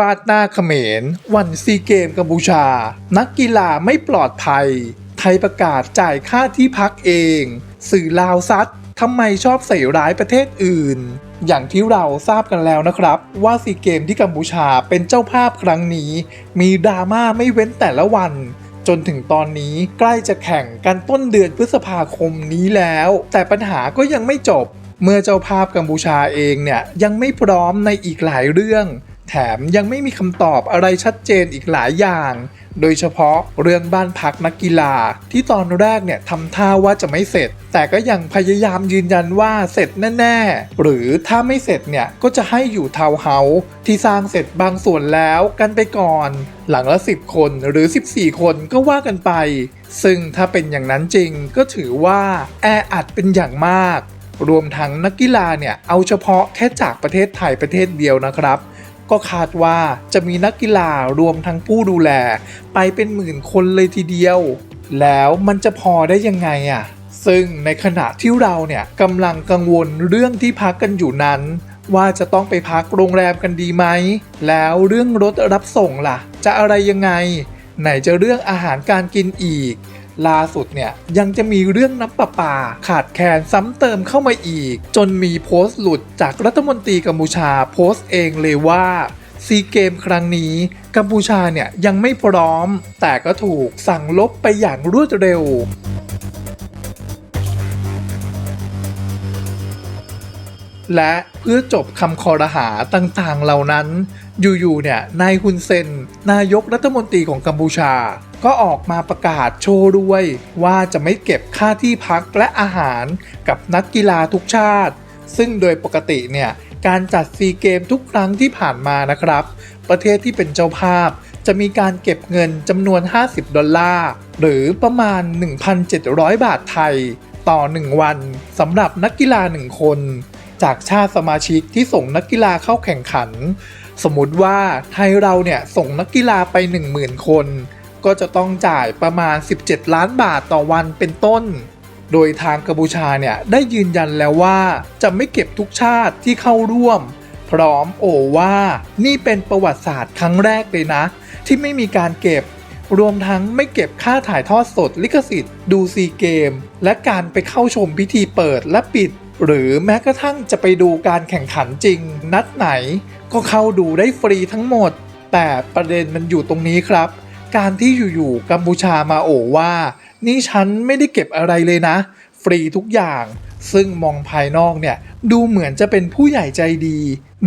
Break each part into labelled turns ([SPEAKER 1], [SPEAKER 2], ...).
[SPEAKER 1] ฟาดหน้าเขมร วันซีเกมกัมพูชา นักกีฬาไม่ปลอดภัย ไทยประกาศจ่ายค่าที่พักเอง สื่อลาวซัดทำไมชอบใส่ร้ายประเทศอื่น อย่างที่เราทราบกันแล้วนะครับ ว่าซีเกมที่กัมพูชาเป็นเจ้าภาพครั้งนี้ มีดราม่าไม่เว้นแต่ละวันจนถึงตอนนี้ใกล้จะแข่งกันต้นเดือนพฤษภาคมนี้แล้ว แต่ปัญหาก็ยังไม่จบ เมื่อเจ้าภาพกัมพูชาเองเนี่ยยังไม่พร้อมในอีกหลายเรื่อง ถมยังไม่มีคำตอบอะไรชัดเจนอีกหลายอย่าง โดยเฉพาะเรื่องบ้านพักนักกีฬา ที่ตอนแรกเนี่ยทำท่าว่าจะไม่เสร็จ แต่ก็ยังพยายามยืนยันว่าเสร็จแน่ ๆ หรือถ้าไม่เสร็จเนี่ยก็จะให้อยู่ทาวน์เฮาส์ที่สร้างเสร็จบางส่วนแล้วกันไปก่อน หลังละ 10 คนหรือ 14 คนก็ว่ากันไป ซึ่งถ้าเป็นอย่างนั้นจริงก็ถือว่าแออัดเป็นอย่างมากรวมทั้งนักกีฬาเนี่ย เอาเฉพาะแค่จากประเทศไทยประเทศเดียวนะครับ ก็คาดว่าจะมีนักกีฬารวมทั้งผู้ดูแล ไปเป็นหมื่นคนเลยทีเดียว แล้วมันจะพอได้ยังไงอะ่ะ ซึ่งในขณะที่เราเนี่ยกำลังกังวลเรื่องที่พักกันอยู่นั้น ว่าจะต้องไปพักโรงแรมกันดีไหม แล้วเรื่องรถรับส่งล่ะ จะอะไรยังไง ไหนจะเรื่องอาหารการกินอีก ล่าสุดเนี่ยยังจะมีเรื่องน้ำประปา ขาดแคลนซ้ำเติมเข้ามาอีก จนมีโพสต์หลุดจากรัฐมนตรีกัมพูชาโพสต์เองเลยว่าซีเกมครั้งนี้กัมพูชาเนี่ยยังไม่พร้อม แต่ก็ถูกสั่งลบไปอย่างรวดเร็วและเพื่อจบคำคอรหาต่างๆเหล่านั้น อยู่ๆเนี่ยนายฮุนเซน นายกรัฐมนตรีของกัมพูชา ก็ออกมาประกาศโชว์ด้วย ว่าจะไม่เก็บค่าที่พักและอาหารกับนักกีฬาทุกชาติ ซึ่งโดยปกติเนี่ยการจัดซีเกมทุกครั้งที่ผ่านมานะครับ ประเทศที่เป็นเจ้าภาพจะมีการเก็บเงินจำนวน 50 ดอลลาร์ หรือประมาณ 1,700 บาทไทย ต่อ 1 วันสำหรับนักกีฬา 1 คน จากชาติสมาชิกที่ส่งนักกีฬาเข้าแข่งขัน สมมติว่าไทยเราเนี่ยส่งนักกีฬาไป 10,000 คน ก็จะต้องจ่ายประมาณ 17 ล้านบาทต่อวันเป็นต้น โดยทางกัมพูชาเนี่ยได้ยืนยันแล้วว่าจะไม่เก็บทุกชาติที่เข้าร่วม พร้อมโอว่านี่เป็นประวัติศาสตร์ครั้งแรกเลยนะ ที่ไม่มีการเก็บ รวมทั้งไม่เก็บค่าถ่ายทอดสดลิขสิทธิ์ ดูซีเกม และการไปเข้าชมพิธีเปิดและปิดหรือแม้กระทั่งจะไปดูการแข่งขันจริงนัดไหน ก็เข้าดูได้ฟรีทั้งหมด แต่ประเด็นมันอยู่ตรงนี้ครับ การที่อยู่ๆกัมพูชามาโอว่า นี่ฉันไม่ได้เก็บอะไรเลยนะ ฟรีทุกอย่าง ซึ่งมองภายนอกเนี่ยดูเหมือนจะเป็นผู้ใหญ่ใจดี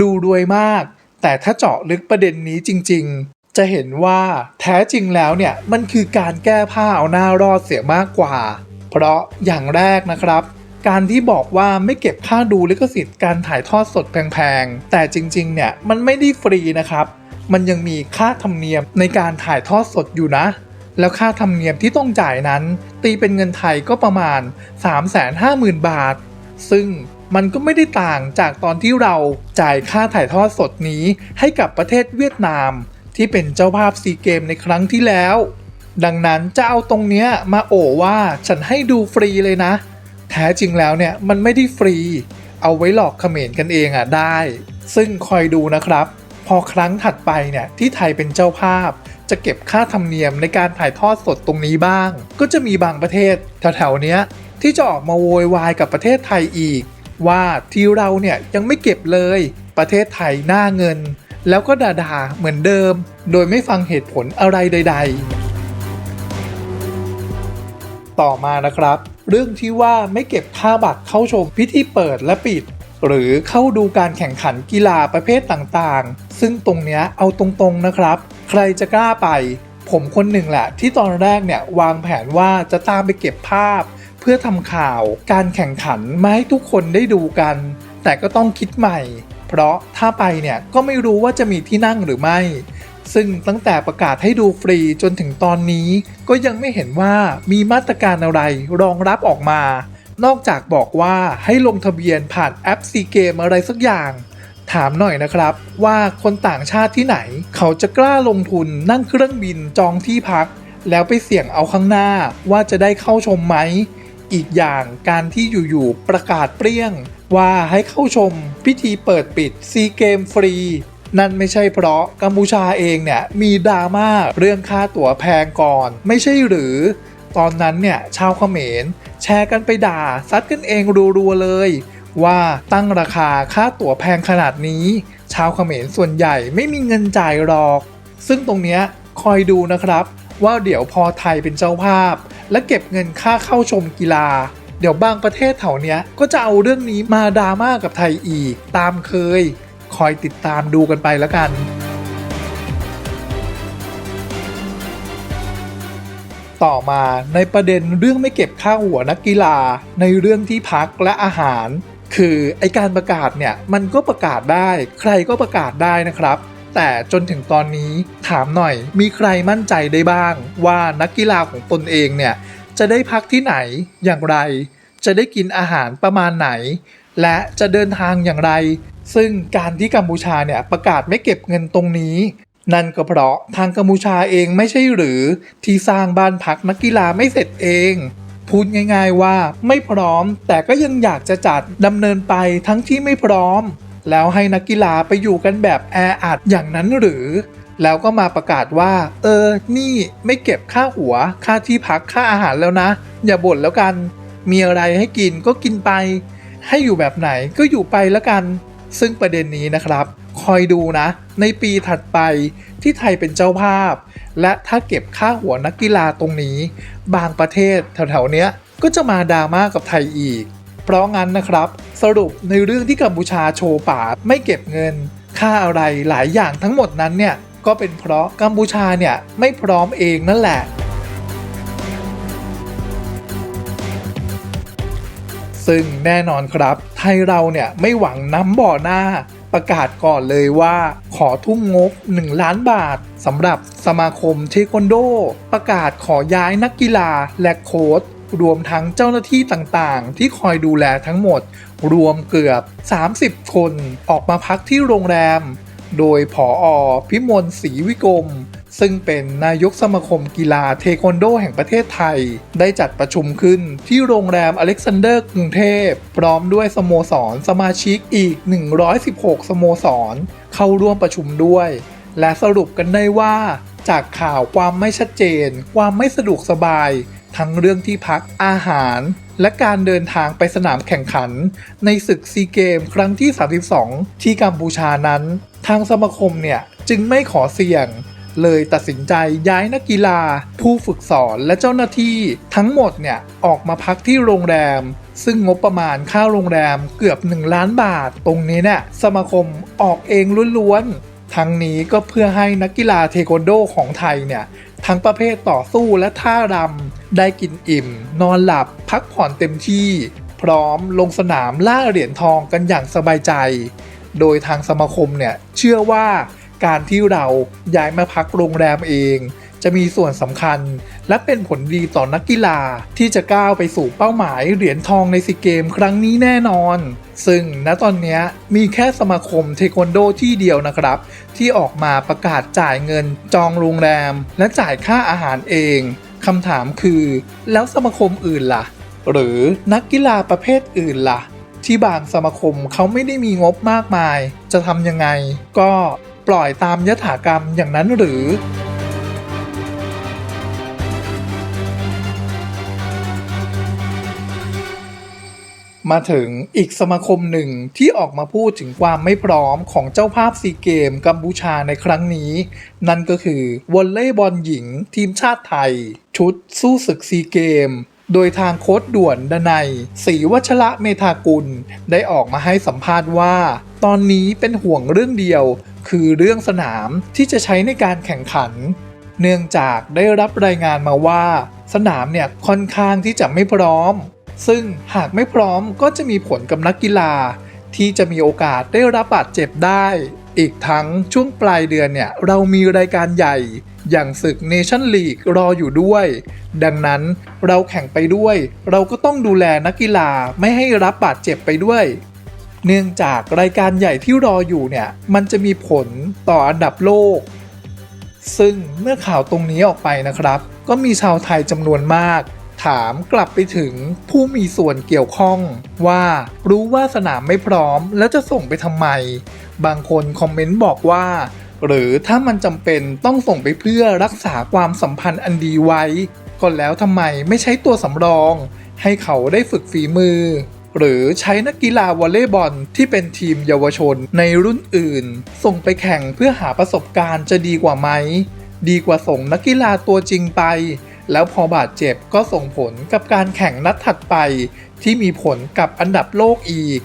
[SPEAKER 1] ดูรวยมาก แต่ถ้าเจาะลึกประเด็นนี้จริง ๆ จะเห็นว่าแท้จริงแล้วเนี่ยมันคือการแก้ผ้าเอาหน้ารอดเสียมากกว่า เพราะอย่างแรกนะครับ การที่บอกว่าไม่เก็บค่าดูลิขสิทธิ์การถ่ายทอดสดแพงๆ แต่จริงๆ เนี่ย มันไม่ได้ฟรีนะครับ มันยังมีค่าธรรมเนียมในการถ่ายทอดสดอยู่นะ แล้วค่าธรรมเนียมที่ต้องจ่ายนั้น ตีเป็นเงินไทยก็ประมาณ 350,000 บาท ซึ่งมันก็ไม่ได้ต่างจากตอนที่เราจ่ายค่าถ่ายทอดสดนี้ให้กับประเทศเวียดนาม ที่เป็นเจ้าภาพซีเกมในครั้งที่แล้ว ดังนั้นจะเอาตรงเนี้ยมาโอว่าฉันให้ดูฟรีเลยนะ แท้จริงแล้วเนี่ยมันไม่ได้ฟรี เอาไว้หลอกเขมรกันเองอะได้ ซึ่งคอยดูนะครับ พอครั้งถัดไปเนี่ยที่ไทยเป็นเจ้าภาพ จะเก็บค่าธรรมเนียมในการถ่ายทอดสดตรงนี้บ้าง ก็จะมีบางประเทศแถวๆเนี้ยที่จะออกมาโวยวายกับประเทศไทยอีก ว่าที่เราเนี่ยยังไม่เก็บเลยประเทศไทยหน้าเงิน แล้วก็ด่าๆเหมือนเดิม โดยไม่ฟังเหตุผลอะไรใด ๆ ต่อมานะครับ เรื่องที่ว่าไม่เก็บค่าบัตรเข้าชมพิธีเปิดและปิด หรือเข้าดูการแข่งขันกีฬาประเภทต่างๆ ซึ่งตรงเนี้ยเอาตรงๆนะครับ ใครจะกล้าไป ผมคนหนึ่งแหละที่ตอนแรกเนี่ยวางแผนว่าจะตามไปเก็บภาพ เพื่อทำข่าวการแข่งขันมาให้ทุกคนได้ดูกัน แต่ก็ต้องคิดใหม่ เพราะถ้าไปเนี่ยก็ไม่รู้ว่าจะมีที่นั่งหรือไม่ ซึ่งตั้งแต่ประกาศให้ดูฟรีจนถึงตอนนี้ก็ยังไม่เห็นว่ามีมาตรการอะไรรองรับออกมา นอกจากบอกว่าให้ลงทะเบียนผ่านแอปซีเกมอะไรสักอย่าง ถามหน่อยนะครับ ว่าคนต่างชาติที่ไหน เขาจะกล้าลงทุนนั่งเครื่องบินจองที่พัก แล้วไปเสี่ยงเอาข้างหน้าว่าจะได้เข้าชมไหมอีกอย่างการที่อยู่ๆประกาศเปรี้ยง ว่าให้เข้าชมพิธีเปิดปิดซีเกมฟรี นั่นไม่ใช่เพราะกัมพูชาเองเนี่ยมีดราม่าเรื่องค่าตั๋วแพงก่อน ไม่ใช่หรือตอนนั้นเนี่ยชาวเขมร แชร์กันไปด่าซัดกันเองรัวๆเลย ว่าตั้งราคาค่าตั๋วแพงขนาดนี้ ชาวเขมรส่วนใหญ่ไม่มีเงินจ่ายหรอก ซึ่งตรงเนี้ยคอยดูนะครับ ว่าเดี๋ยวพอไทยเป็นเจ้าภาพ และเก็บเงินค่าเข้าชมกีฬา เดี๋ยวบางประเทศแถวเนี้ยก็จะเอาเรื่องนี้มาดราม่ากับไทยอีกตามเคย คอยติดตามดูกันไปแล้วกันต่อมาในประเด็นเรื่องไม่เก็บค่าหัวนักกีฬา ในเรื่องที่พักและอาหาร คือไอการประกาศเนี่ยมันก็ประกาศได้ ใครก็ประกาศได้นะครับ แต่จนถึงตอนนี้ถามหน่อย มีใครมั่นใจได้บ้าง ว่านักกีฬาของตนเองเนี่ยจะได้พักที่ไหนอย่างไร จะได้กินอาหารประมาณไหน และจะเดินทางอย่างไร ซึ่งการที่กัมพูชาเนี่ยประกาศไม่เก็บเงินตรงนี้ นั่นก็เพราะทางกัมพูชาเองไม่ใช่หรือที่สร้างบ้านพักนักกีฬาไม่เสร็จเอง พูดง่ายๆว่าไม่พร้อม แต่ก็ยังอยากจะจัดดำเนินไปทั้งที่ไม่พร้อม แล้วให้นักกีฬาไปอยู่กันแบบแออัดอย่างนั้นหรือ แล้วก็มาประกาศว่า เออ นี่ไม่เก็บค่าหัว ค่าที่พักค่าอาหารแล้วนะ อย่าบ่นแล้วกัน มีอะไรให้กินก็กินไป ให้อยู่แบบไหนก็อยู่ไปแล้วกัน ซึ่งประเด็นนี้นะครับ คอยดูนะ ในปีถัดไปที่ไทยเป็นเจ้าภาพ และถ้าเก็บค่าหัวนักกีฬาตรงนี้ บางประเทศแถวๆเนี้ยก็จะมาดราม่ากับไทยอีก เพราะงั้นนะครับ สรุปในเรื่องที่กัมพูชาโชว์ป่าไม่เก็บเงิน ค่าอะไรหลายอย่างทั้งหมดนั้นเนี่ยก็เป็นเพราะกัมพูชาเนี่ยไม่พร้อมเองนั่นแหละ ซึ่งแน่นอนครับ ไทยเราเนี่ยไม่หวังน้ำบ่อหน้าประกาศก่อนเลยว่าขอทุ่มงบ 1 ล้านบาทสำหรับสมาคมเทควันโด ประกาศขอย้ายนักกีฬาและโค้ชรวมทั้งเจ้าหน้าที่ต่างๆ ที่คอยดูแลทั้งหมด รวมเกือบ 30 คนออกมาพักที่โรงแรม โดยผออพิมลศรีวิกรม ซึ่งเป็นนายกสมาคมกีฬาเทควันโดแห่งประเทศไทย ได้จัดประชุมขึ้นที่โรงแรมอเล็กซานเดอร์กรุงเทพ พร้อมด้วยสโมสรสมาชิกอีก 116 สโมสร เข้าร่วมประชุมด้วย และสรุปกันได้ว่า จากข่าวความไม่ชัดเจน ความไม่สะดวกสบาย ทั้งเรื่องที่พักอาหาร และการเดินทางไปสนามแข่งขัน ในศึกซีเกมครั้งที่ 32 ที่กัมพูชานั้น ทางสมาคมเนี่ยจึงไม่ขอเสี่ยง เลยตัดสินใจย้ายนักกีฬา ผู้ฝึกสอนและเจ้าหน้าที่ทั้งหมดเนี่ยออกมาพักที่โรงแรม ซึ่งงบประมาณค่าโรงแรมเกือบ 1 ล้านบาท ตรงนี้เนี่ยสมาคมออกเองล้วนๆ ทั้งนี้ก็เพื่อให้นักกีฬาเทควันโดของไทยเนี่ยทั้งประเภทต่อสู้และท่ารำได้กินอิ่ม นอนหลับพักผ่อนเต็มที่ พร้อมลงสนามล่าเหรียญทองกันอย่างสบายใจ โดยทางสมาคมเนี่ยเชื่อว่า การที่เราย้ายมาพักโรงแรมเอง จะมีส่วนสำคัญ และเป็นผลดีต่อนักกีฬาที่จะก้าวไปสู่เป้าหมายเหรียญทองในซีเกมครั้งนี้แน่นอน ซึ่งณตอนนี้มีแค่สมาคมเทควันโดที่เดียวนะครับ ที่ออกมาประกาศจ่ายเงินจองโรงแรม และจ่ายค่าอาหารเองคำถามคือ แล้วสมาคมอื่นล่ะ หรือนักกีฬาประเภทอื่นล่ะ ที่บางสมาคมเขาไม่ได้มีงบมากมาย จะทำยังไง ก็ ปล่อยตามยถากรรมอย่างนั้นหรือ มาถึงอีกสมาคมหนึ่งที่ออกมาพูดถึงความไม่พร้อมของเจ้าภาพซีเกมกัมพูชาในครั้งนี้ นั่นก็คือวอลเลย์บอลหญิงทีมชาติไทย ชุดสู้ศึกซีเกม โดยทางโค้ดด่วนดนัยศรีวัชระเมธากุล ได้ออกมาให้สัมภาษณ์ว่า ตอนนี้เป็นห่วงเรื่องเดียว คือเรื่องสนามที่จะใช้ในการแข่งขัน เนื่องจากได้รับรายงานมาว่า สนามเนี่ยค่อนข้างที่จะไม่พร้อม ซึ่งหากไม่พร้อมก็จะมีผลกับนักกีฬา ที่จะมีโอกาสได้รับบาดเจ็บได้ อีกทั้งช่วงปลายเดือนเนี่ย เรามีรายการใหญ่ อย่างศึกเนชั่นลีกรออยู่ด้วย ดังนั้นเราแข่งไปด้วย เราก็ต้องดูแลนักกีฬาไม่ให้รับบาดเจ็บไปด้วย เนื่องจากรายการใหญ่ที่รออยู่เนี่ย มันจะมีผลต่ออันดับโลก ซึ่งเมื่อข่าวตรงนี้ออกไปนะครับ ก็มีชาวไทยจำนวนมาก ถามกลับไปถึงผู้มีส่วนเกี่ยวข้องว่ารู้ว่าสนามไม่พร้อมแล้วจะส่งไปทำไม บางคนคอมเมนต์บอกว่า หรือถ้ามันจำเป็นต้องส่งไปเพื่อรักษาความสัมพันธ์อันดีไว้ก็แล้วทำไมไม่ใช้ตัวสำรอง ให้เขาได้ฝึกฝีมือ หรือใช้นักกีฬาวอลเลย์บอลที่เป็นทีมเยาวชนในรุ่นอื่น ส่งไปแข่งเพื่อหาประสบการณ์จะดีกว่าไหม ดีกว่าส่งนักกีฬาตัวจริงไป แล้วพอบาดเจ็บก็ส่งผลกับการแข่งนัดถัดไป ที่มีผลกับอันดับโลกอีก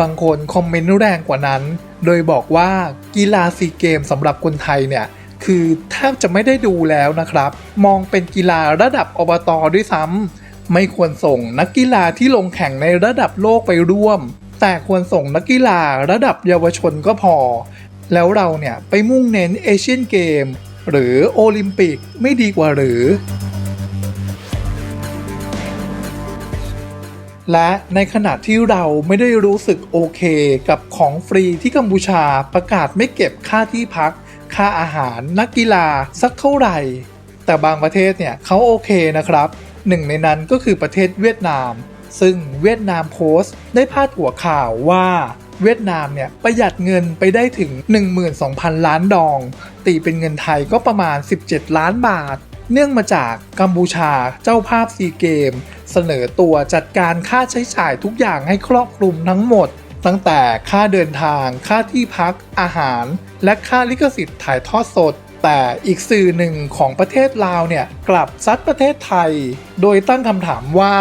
[SPEAKER 1] บางคนคอมเมนต์แรงกว่านั้น โดยบอกว่ากีฬาซีเกมสำหรับคนไทยเนี่ย คือแทบจะไม่ได้ดูแล้วนะครับ มองเป็นกีฬาระดับอบตด้วยซ้ำไม่ควรส่งนักกีฬาที่ลงแข่งในระดับโลกไปร่วม แต่ควรส่งนักกีฬาระดับเยาวชนก็พอ แล้วเราเนี่ยไปมุ่งเน้นเอเชียนเกม หรือโอลิมปิกไม่ดีกว่าหรือ และในขณะที่เราไม่ได้รู้สึกโอเค กับของฟรีที่กัมพูชาประกาศไม่เก็บค่าที่พัก ค่าอาหารนักกีฬาสักเท่าไหร่ แต่บางประเทศเนี่ยเขาโอเคนะครับ หนึ่งในนั้นก็คือประเทศเวียดนาม ซึ่งเวียดนามโพสต์ได้พาดหัวข่าวว่า เวียดนามเนี่ยประหยัดเงินไปได้ถึง 12,000 ล้านดอง ตีเป็นเงินไทยก็ประมาณ 17 ล้านบาท เนื่องมาจากกัมพูชาเจ้าภาพซีเกม เสนอตัวจัดการค่าใช้จ่ายทุกอย่างให้ครอบคลุมทั้งหมด ตั้งแต่ค่าเดินทาง ค่าที่พักอาหาร และค่าลิขสิทธิ์ถ่ายทอดสดแต่อีกสื่อหนึ่งของประเทศลาวเนี่ยกลับซัดประเทศไทย โดยตั้งคำถามว่า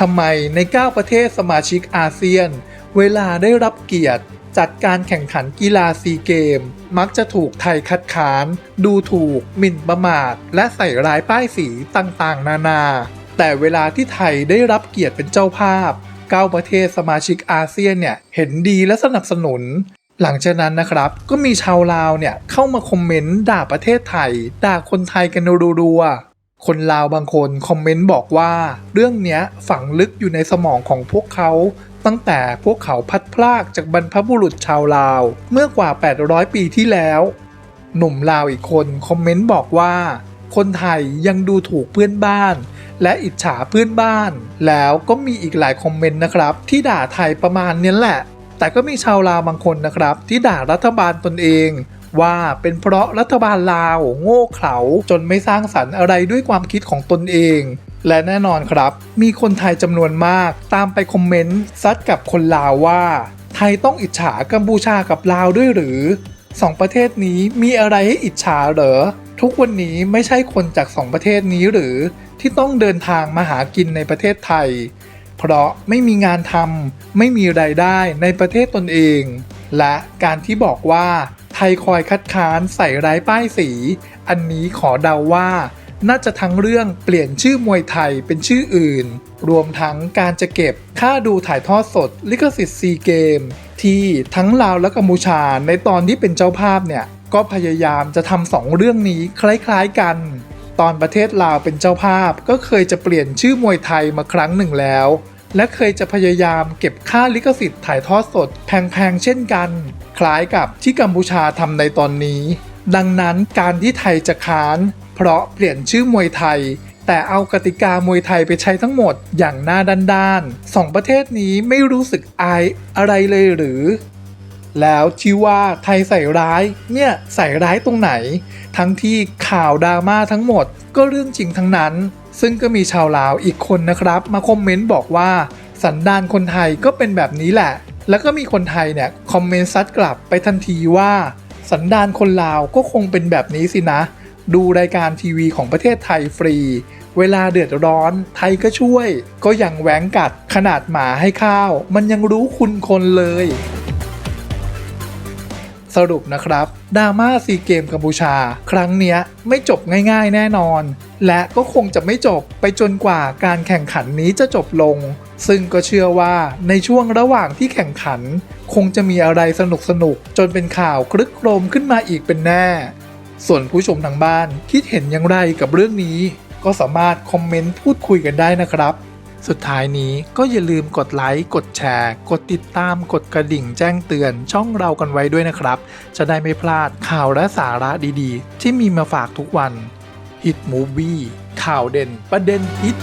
[SPEAKER 1] ทำไมใน 9 ประเทศสมาชิกอาเซียน เวลาได้รับเกียรติ จัดการแข่งขันกีฬาซีเกม มักจะถูกไทยคัดค้าน ดูถูก หมิ่นประมาท และใส่ร้ายป้ายสีต่างๆ นานา แต่เวลาที่ไทยได้รับเกียรติเป็นเจ้าภาพ9ประเทศสมาชิกอาเซียนเนี่ยเห็นดีและสนับสนุน หลังจากนั้นนะครับ ก็มีชาวลาวเนี่ยเข้ามาคอมเมนต์ด่าประเทศไทย ด่าคนไทยกันรัวๆคนลาวบางคนคอมเมนต์บอกว่า เรื่องเนี้ยฝังลึกอยู่ในสมองของพวกเขา ตั้งแต่พวกเขาพัดพลากจากบรรพบุรุษชาวลาว เมื่อกว่า 800 ปีที่แล้ว หนุ่มลาวอีกคนคอมเมนต์บอกว่า คนไทยยังดูถูกเพื่อนบ้าน และอิจฉาเพื่อนบ้าน แล้วก็มีอีกหลายคอมเมนต์นะครับ ที่ด่าไทยประมาณนี้แหละ แต่ก็มีชาวลาวบางคนนะครับ ที่ด่ารัฐบาลตนเองว่าเป็นเพราะรัฐบาลลาวโง่เขลาจนไม่สร้างสรรค์อะไรด้วยความคิดของตนเอง และแน่นอนครับ มีคนไทยจำนวนมาก ตามไปคอมเมนต์ซัดกับคนลาวว่า ไทยต้องอิจฉากัมพูชากับลาวด้วยหรือสองประเทศนี้มีอะไรให้อิจฉาเหรอ ทุกวันนี้ไม่ใช่คนจากสองประเทศนี้หรือที่ต้องเดินทางมาหากินในประเทศไทย เพราะไม่มีงานทำไม่มีรายได้ในประเทศตนเอง และการที่บอกว่าไทยคอยคัดค้านใส่ร้ายป้ายสี อันนี้ขอเดาว่า น่าจะทั้งเรื่องเปลี่ยนชื่อมวยไทยเป็นชื่ออื่น รวมทั้งการจะเก็บค่าดูถ่ายทอดสด ลิขสิทธิ์ซีเกม ที่ทั้งลาวและกัมพูชาในตอนที่เป็นเจ้าภาพเนี่ยก็พยายามจะทำสองเรื่องนี้คล้ายๆกัน ตอนประเทศลาวเป็นเจ้าภาพก็เคยจะเปลี่ยนชื่อมวยไทยมาครั้งหนึ่งแล้ว และเคยจะพยายามเก็บค่าลิขสิทธิ์ถ่ายทอดสดแพงๆเช่นกัน คล้ายกับที่กัมพูชาทำในตอนนี้ ดังนั้นการที่ไทยจะค้าน เพราะเปลี่ยนชื่อมวยไทย แต่เอากติกามวยไทยไปใช้ทั้งหมดอย่างหน้าด้านๆสองประเทศนี้ไม่รู้สึกอายอะไรเลยหรือ แล้วที่ว่าไทยใส่ร้ายเนี่ยใส่ร้ายตรงไหน ทั้งที่ข่าวดราม่าทั้งหมดก็เรื่องจริงทั้งนั้น ซึ่งก็มีชาวลาวอีกคนนะครับ มาคอมเมนต์บอกว่า สันดานคนไทยก็เป็นแบบนี้แหละ แล้วก็มีคนไทยเนี่ยคอมเมนต์ซัดกลับไปทันทีว่า สันดานคนลาวก็คงเป็นแบบนี้สินะ ดูรายการทีวีของประเทศไทยฟรี เวลาเดือดร้อน ไทยก็ช่วย ก็ยังแหวงกัดขนาดหมาให้ข้าว มันยังรู้คุณคนเลย สรุปนะครับดราม่าซีเกมกัมพูชา ครั้งเนี้ยไม่จบง่ายๆแน่นอน และก็คงจะไม่จบไปจนกว่าการแข่งขันนี้จะจบลง ซึ่งก็เชื่อว่าในช่วงระหว่างที่แข่งขัน คงจะมีอะไรสนุกๆจนเป็นข่าวคลึกโครมขึ้นมาอีกเป็นแน่ ส่วนผู้ชมทางบ้านคิดเห็นอย่างไรกับเรื่องนี้ ก็สามารถคอมเมนต์พูดคุยกันได้นะครับ สุดท้ายนี้ก็อย่าลืมกดไลค์ กดแชร์ กดติดตาม กดกระดิ่งแจ้งเตือนช่องเรากันไว้ด้วยนะครับ จะได้ไม่พลาดข่าวและสาระดีๆ ที่มีมาฝากทุกวัน Hit Movie ข่าวเด่นประเด็นฮิต